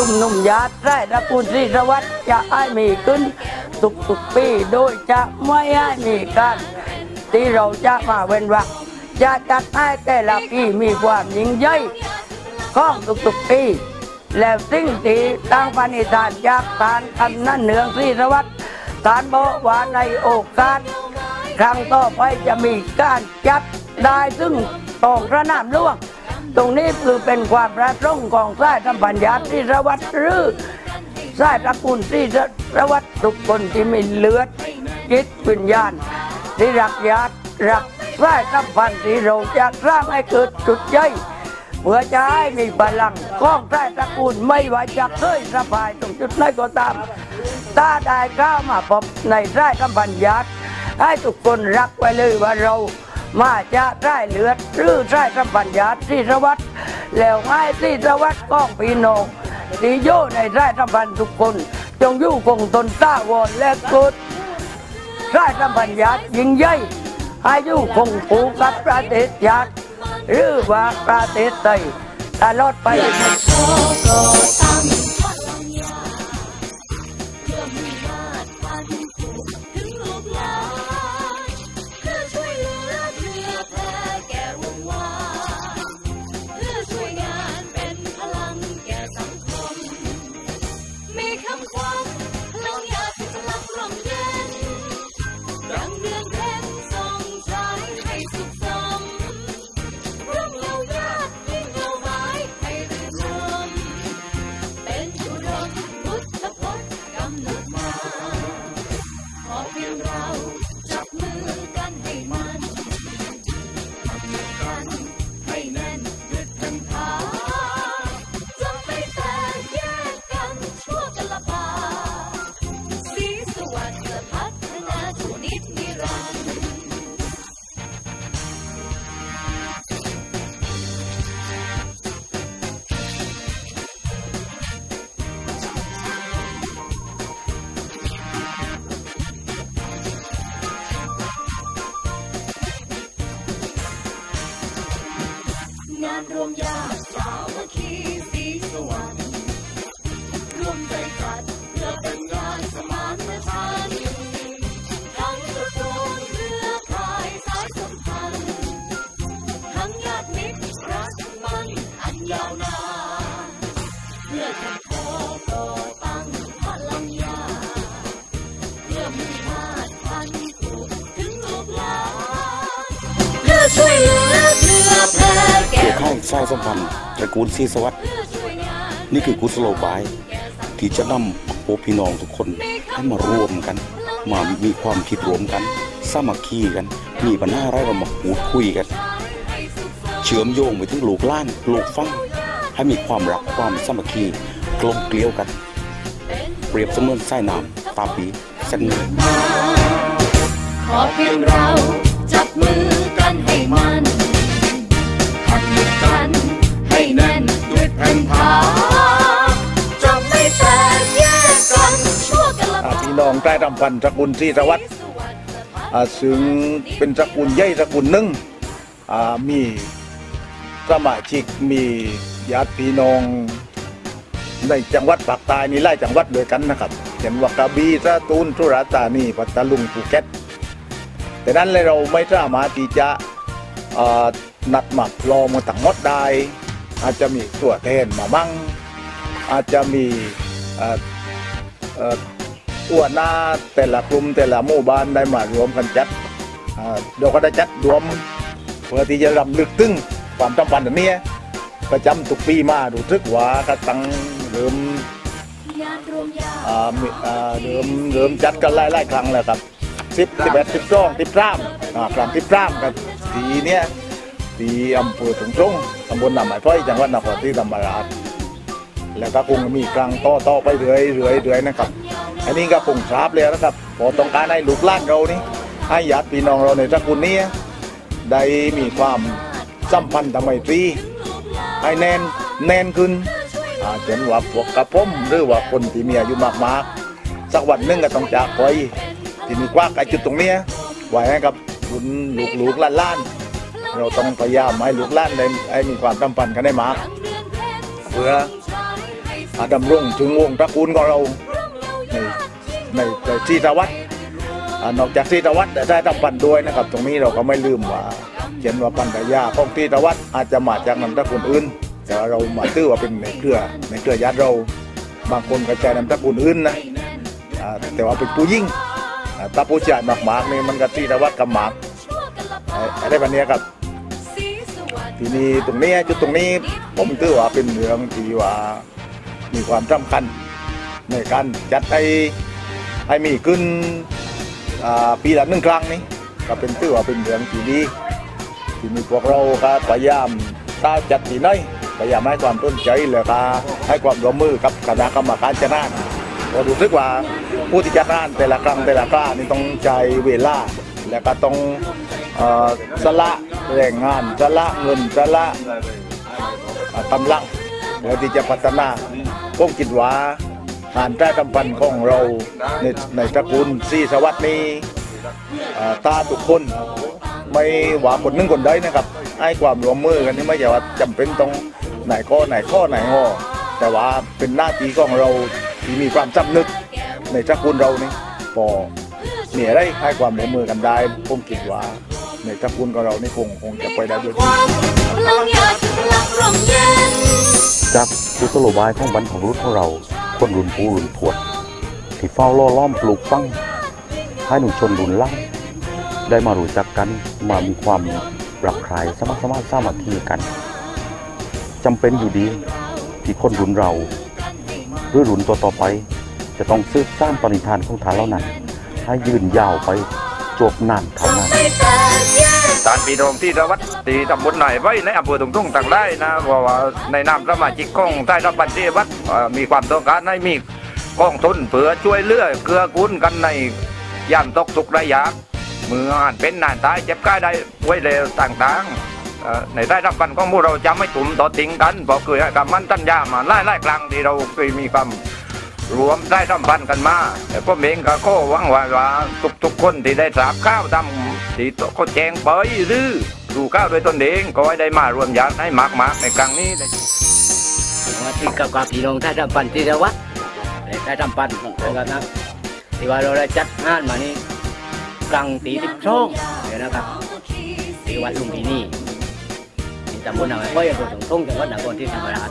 ชุมนุมญาติไร่ตระกูลศรีสวัสดิ์จะให้มีขึ้นทุกทุกปีโดยจะไม่ให้มีการที่เราจะมาเว้นวรรคจะจัดให้แต่ละปีมีความยิ่งใหญ่ของทุกๆปีแล้วสิ่งที่ตั้งปณิธานจากทานคำนั้นเหนืองศรีสวัสดิ์ทานบอกว่าในโอกาสครั้งต่อไปจะมีการจัดได้ซึ่งตองพระนามหลวง ตรงนี้คือเป็นความประสงค์ของสายสัมพันธ์ญาที่ระวัดรือสายตระกูลที่ระวัดทุกคนที่มีเลือดจิตวิญญาณที่รักญาติรักสายสัมพันธ์ที่เราจะสร้างให้เกิดจุดใหญ่เพื่อจะให้มีพลังของสายตระกูลไม่ว่าจะเคยสบายตรงจุดไหนก็ตาม ถ้าได้ก้าวมาพบในสายสัมพันธ์ญาติให้ทุกคนรักไว้เลยว่าเรา มาจะได้เลือดหรือได้สัมพันธ์ญาที่สวัสดิ์แล้วให้ที่สวัสดิ์ก้องพี่น้องที่อยู่ในได้สัมพันธ์ทุกคน จงอยู่คงตนต้าวรและกิดได้สัมพันธ์ญาติยิ่งใหญ่ให้อยู่คงผูกกับประเทศญาติหรือว่าประเทศไทยตลอดไป รวมญาติสา แก่เกี่ยวข้สร้างสัมพันธ์ตระกูลศรีสวัสดิ์นี่คือกุศโลบาย ที่จะนำพวกพี่น้องทุกคนให้มารวมกัน มามีความคิดรวมกัน สามัคคีกัน มีปัญหาอะไรเรามาพูดคุยกัน เชื่อมโยงไปถึงลูกล้านลูกฟังให้มีความรักความสามัคคีกลมเกลียวกัน เปรียบเสมือนสายน้ำตาปีเส้นหนึ่งขอเพียงเราจับมือกันให้มัน ทำกันให้แน่นด้วยแผ่นผาจะไม่แตกแยกกันชั่วกันละพี่น้องใต้รำพันตระกูลศรีสวัสดิ์ซึ่งเป็นตระกูลใหญ่ตระกูลหนึ่งมีสมาชิกมีญาติพี่น้องในจังหวัดภาคใต้นี่ไล่จังหวัดด้วยกันนะครับเช่นว่ากระบี่สตูลสุราษฎร์ธานีปัตลุงภูเก็ตแต่นั้นเลยเราไม่สามารถที่จะ นัดหมักรอมาตั้งหมดได้ อาจจะมีตัวแทนมาบ้างอาจจะมีอ่าอ้วนหน้าแต่ละกลุ่มแต่ละหมู่บ้านได้มารวมกันจัดเดี๋ยวก็ได้จัดรวม เพื่อที่จะรำลึกถึงความสัมพันนเนี้ยประจำทุกปีมาดูทึกว่ากระตังเริ่มอ่ามีอ่าเริ่มเริ่มจัดกันหลายหลายๆครั้งแล้วครับสิบสิบเอ็ดสิบสองสิบสามครั้งสิบสามกันทีเนี้ย ที่อำเภอถุงสงตำบลหนำไม้พ้อยจังหวัดนครศรีธรรมราชแล้วก็คงมีครั้งต่อต่อไปเรื่อยเรื่อยเรื่อยนะครับ อันนี้ก็คงทราบเลยนะครับพอต้องการให้ลูกหลานเรานี่ให้ญาติพี่น้องเราในตระกูลนี้ได้มีความสัมพันธ์ทำไมตรีให้แน่นแน่นขึ้นอาจจะว่าพวกกระผมหรือว่าคนที่มีอายุมากๆ สักวันหนึ่งก็ต้องจากไปที่มีกว้างไกลจุดตรงนี้ไว้ให้กับรุ่นลูกๆหล้านๆ เราต้องพยายามให้ลูกหล้านได้ให้มีความสัมพันธ์กันได้มากเพื่ออาดำรงถึงวงตระกูลของเราในในในที่ตวัดนอกจากที่ตวัดแต่ได้ทำปันด้วยนะครับ ตรงนี้เราก็ไม่ลืมว่าเขียนว่าปันตยาของที่ตวัดอาจจะมาจากนามตระกูลอื่น แต่เรามาตื้อว่าเป็นในเครือในเครือญาติเรา บางคนก็ใช้นามตระกูลอื่นนะแต่ว่าเป็นผู้ยิ่งตาผู้ชายหมากหมากนี่มันก็ที่ตวัดกับหมากไอ้อะไรแบบนี้ครับ ทีนี้ตรงนี้จุดตรงนี้ผมถือว่าเป็นเรื่องที่ว่ามีความสำคัญในการจัดให้ให้มีขึ้นปีละหนึ่งครั้งนี้ก็เป็นถือว่าเป็นเรื่องที่ดีที่มีพวกเราก็พยายามถ้าจัดที่ไหนพยายามให้ความต้นใจแล้วก็ให้ความร่วมมือกับคณะกรรมการจัดงานก็รู้สึกว่าผู้ที่จัดงานแต่ละครั้งแต่ละครานี่ต้องใช้เวลาแล้วก็ต้อง สละแรงงานสละเงินสละเอ่อกำลังเพื่อที่จะพัฒนาผมคิดว่าการแก้กำพันของเราในในตระกูลซีสวัสดิ์นี้ตาทุกคนไม่หวาคนนึงคนใดนะครับให้ความร่วมมือกันนี่ไม่ใช่ว่าจำเป็นต้องไหนข้อไหนข้อไหนงอแต่ว่าเป็นหน้าที่ของเราที่มีความจำนึกในตระกูลเรานี่พอมีอะไรให้ความร่วมมือกันได้ผมคิดว่า ในตระกูลของเรานี่คงคงจะไปได้ด้วยดีพลังอยากพลังร่มเย็นจากกุศโลบายของบรรพบุรุษของเราคนรุ่นปู่รุ่นทวดที่เฝ้าล่อล้อมปลูกฝังให้หนุ่มชนรุ่นหล่างได้มารู้จักกันมามีความรักใคร่สมัครสมานสามัคคีกันจำเป็นอยู่ดีที่คนรุ่นเราหรือรุ่นตัวต่อไป จะต้องสืบสร้างปณิธานของทานเหล่านั้นให้ยืนยาวไปจวบนานเท่านั้นไม่แตกแยกตานปีโดมที่ระวัดตีตำบลไหนไว้ในอำเภอตุงทุ่งต่างได้นะว่าในนามสมาชิกของใต้รับบัญชีวัดมีความต้องการให้มีกองทุนเผื่อช่วยเหลือเกลือกูลกันในยามตกทุกข์ระยากเมื่ออ่านเป็นนานตายเจ็บกายได้ไว้เร็วต่างๆในได้รับกันของพวกเราจะไม่ตุ่มต่อทิ้งกันเพราะเคยให้คำมั่นสัญญามาหลายหลายๆครั้งที่เราเคยมีความ รวมได้สัมพันธ์กันมาแต่ผมเองก็ขอหวังว่าว่าทุกๆคนที่ได้ทราบข้าวทำที่เขาแจงไปหรือดูข้าวโดวยตนเองก็ให้ได้มารวมญาติให้มากๆในครั้งนี้ว่าที่กับกับพี่น้องท่าทำปันที่ระวะในท่าทำปันนะครับนะที่ว่าเราได้จัดงานมานี่กลางตีสิบช่องเดี๋ยวนะครับที่วัดลุมพินีที่ตำบลหนองไอ้พ่อยอำเภอสงทุ่งจังหวัดนครศรีธรรมราช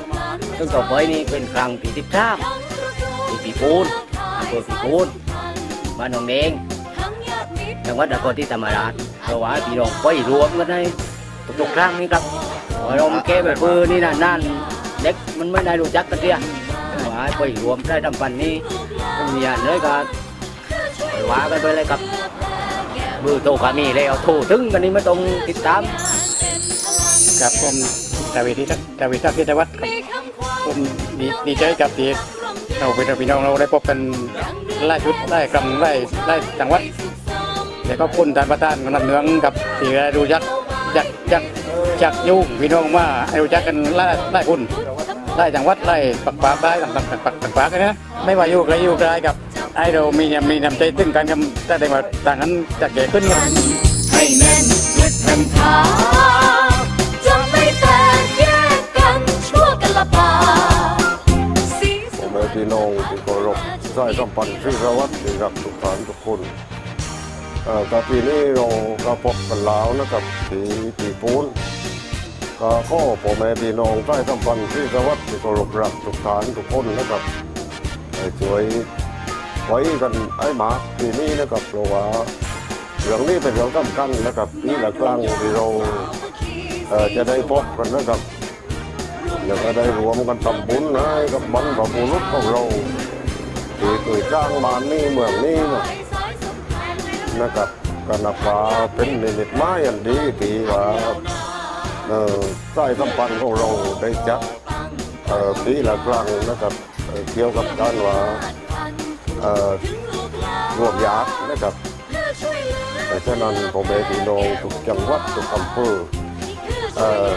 ซึ่งต่อไปนี่เป็นครั้งตีสิบสาม ที่ปีปูนอำเภอปีปูนบ้านหนองแดงจังหวัดนครศรีธรรมราชเพราะว่าพี่น้องไปรวมกันในทุกๆครั้งนี้ครับเราแก้แบบเบอร์นี่นะนั่นเด็กมันไม่ได้รู้จักกันเดียว่าไปรวมได้ทำปันนี้มันมีอย่างเลยก็ว่ากันไปเลยครับเบอร์โทรก็มีแล้วโทรถึงกันนี่ไม่ต้องติดตามครับผมดาวิดที่ดาวิดทักษิณวัฒน์ครับผมดีดีใจกับที่ เราเป็นพี่น้องเราได้พบกันไล่ชุดไล่คำไล่ไล่จังหวัดแล้วก็คุณทานประธานกำนันเนืองกับที่ได้รู้จักจักจักจักยุ่งพี่น้องว่าให้รู้จักกันไล่ไล่คุณไล่จังหวัดไล่ปักปากได้ต่างต่างปักปักปากนะไม่ว่าอยู่ไกลอยู่ไกลกับไอ้เรามีมีน้ำใจตึงกันกับแต่ได้มาต่างกันจะเก่ขึ้นครับให้แน่นยึดนำทาง พี่น้องที่เคารพสายสัมพันธ์ที่ระวัดที่รักทุกท่านทุกคนกับปีนี้เราก็พบกันแล้วนะครับที่ปีปูนก็ข้อผมแม่พี่น้องสายสัมพันธ์ที่ระวัดที่เคารพรักทุกท่านทุกคนนะครับช่วยไว้กันไอ้หมาปีนี้นะครับเพราะว่าเรื่องนี้เป็นเรื่องสำคัญนะครับนี่แหละครั้งที่เราจะได้พบกันนะครับ แล้วก็ได้รวมกันทำบุญนะให้กับบรรพบุรุษของเราที่เคยจ้างบ้านนี้เมืองนี้นะนะครับก็นับว่าเป็นนิมิตมายอันดีที่ว่าเอ่อสายสัมพันธ์ของเราได้จัดเอ่อปีละครั้งนะครับเกี่ยวกับการว่าเอ่อรวมญาตินะครับแต่ฉะนั้นผมเองพี่น้องทุกจังหวัดทุกอำเภอเอ่อ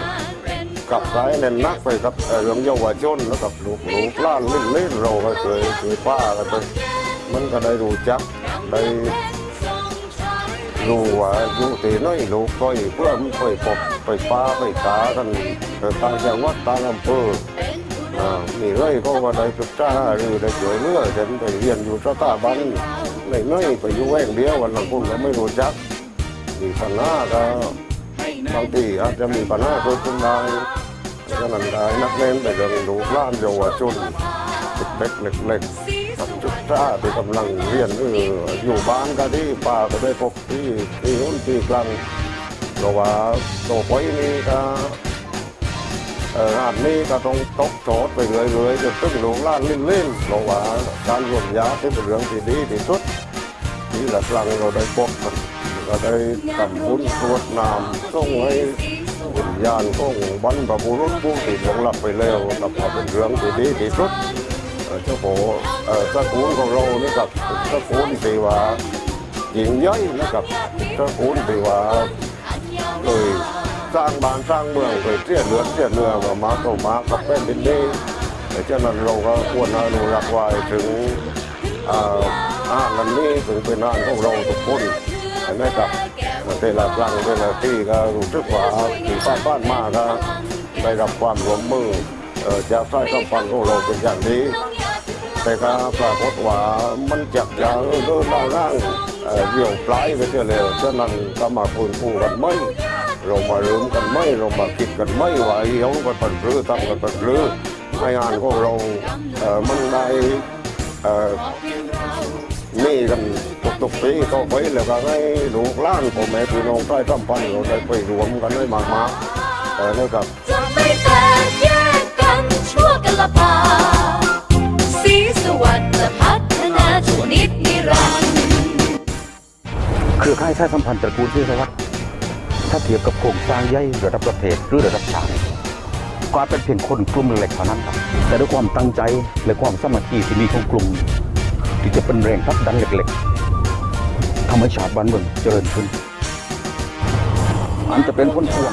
กับสายเน้นนักไปครับเรื่องเยาวชนแล้วกับลูกลูกล้านเล่นเล่นเราก็เคยเคยป้ากันไปมันก็ได้รู้จักได้รู้ว่าอยู่ที่น้อยลูกก็อีกเพื่อมันไปพบไปป้าไปตากันต่างจังหวัดต่างอำเภออ่ามีเรื่อยก็ว่าได้ศึกษาหรือได้ช่วยเหลือฉันไปเรียนอยู่สถาบันในน้อยไปอยู่แห่งเดียววันหลังคนก็ไม่รู้จักมีปัญหาก็บางทีอาจจะมีปัญหาเกิดขึ้นได้ ฉะนั้นได้นักเล่นแต่ยังดูล้านเยาวชนเด็กเล็กๆกับศึกษาที่กำลังเรียนเอออยู่บ้านก็ที่ป่าก็ได้พบที่ที่นู้นที่กลางเพราะว่าโตไปนี่ก็งานนี้ก็ต้องตกโจทย์ไปเรื่อยๆจนตึ้งหลงล้านเล่นๆเพราะว่าการรวมยาที่เป็นเรื่องที่ดีที่สุดที่หลังๆเราได้พบกันก็ได้ทำบุญตรวจน้ำส่งให้ วิญาณของบรรพบุรุษผู้ที่หลงหลับไปแล้วนับว่าเป็นเรื่องที่ดีที่สุดเอ่อเจ้าโหเอ่อตระกูลของเรานี่กับตระกูลที่ว่าหญิงย่อยนะครับตระกูลที่ว่าเคยสร้างบ้านสร้างเมืองเคยเสียเลือดเสียเนื้อมามาเข้ามากับแผ่นดินนี้แต่ฉะนั้นเราก็ควรอนุรักษ์ไว้ถึงอ่าลันนี้ถึงเป็นอาหารของเราทุกคนนะครับ เวลาครั้งเวลาที่ก็รู้สึกว่าที่ป้าบ้านมาก็ได้รับความร่วมมือจากสายสัมพันธ์ของเราเป็นอย่างดีแต่ก็ปรากฏว่ามันจับยาเริ่มล่าร่างเดี่ยวปลายไปเสียแล้วฉะนั้นก็มาฟื้นฟูกันไม่เรามาเริ่มกันไม่เรามาคิดกันไม่ว่าเหี้ยวกันเป็นรือทำกันเป็นรือให้งานของเรามันได้ มีกันทุกๆปีต่อไปแล้วก็ให้ลูกหล้านพ่อแม่พี่น้องใต้สัมพันธ์เราได้ไปรวมกันให้มากๆแต่นะครับ จะไม่แตกแยกกันชั่วกันละพาสีสวัสดิ์จะพัฒนาชั่วนิดนิรันดร์เครือข่ายสายสัมพันธ์ตระกูลที่สวัสดิ์ถ้าเทียบกับโครงสร้างใหญ่ระดับประเทศหรือระดับชาติก็อาจเป็นเพียงคนกลุ่มเล็กๆเท่านั้นครับ แต่ด้วยความตั้งใจและความสามัคคีที่มีของกลุ่ม ที่จะเป็นแรงผลักดันเล็กๆทำให้ชาติบ้านเมืองเจริญขึ้น อันจะเป็นผลพวง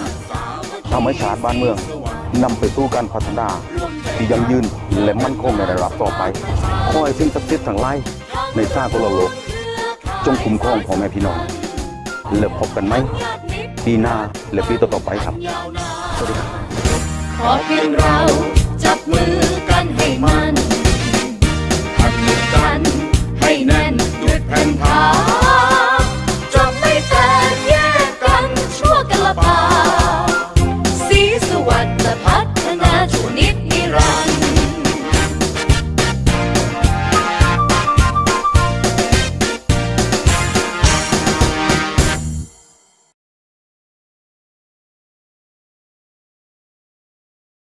ทำให้ชาติบ้านเมืองนำไปสู่การพัฒนาที่ยั่งยืนและมั่นคงในระดับต่อไปขอให้สิ่งศักดิ์สิทธิ์ทั้งหลายในชาติโลก จงคุ้มครองพ่อแม่พี่น้องแล้วพบกันไหมปีหน้าและปีต่อๆไปครับสวัสดีครับขอเพียงเรา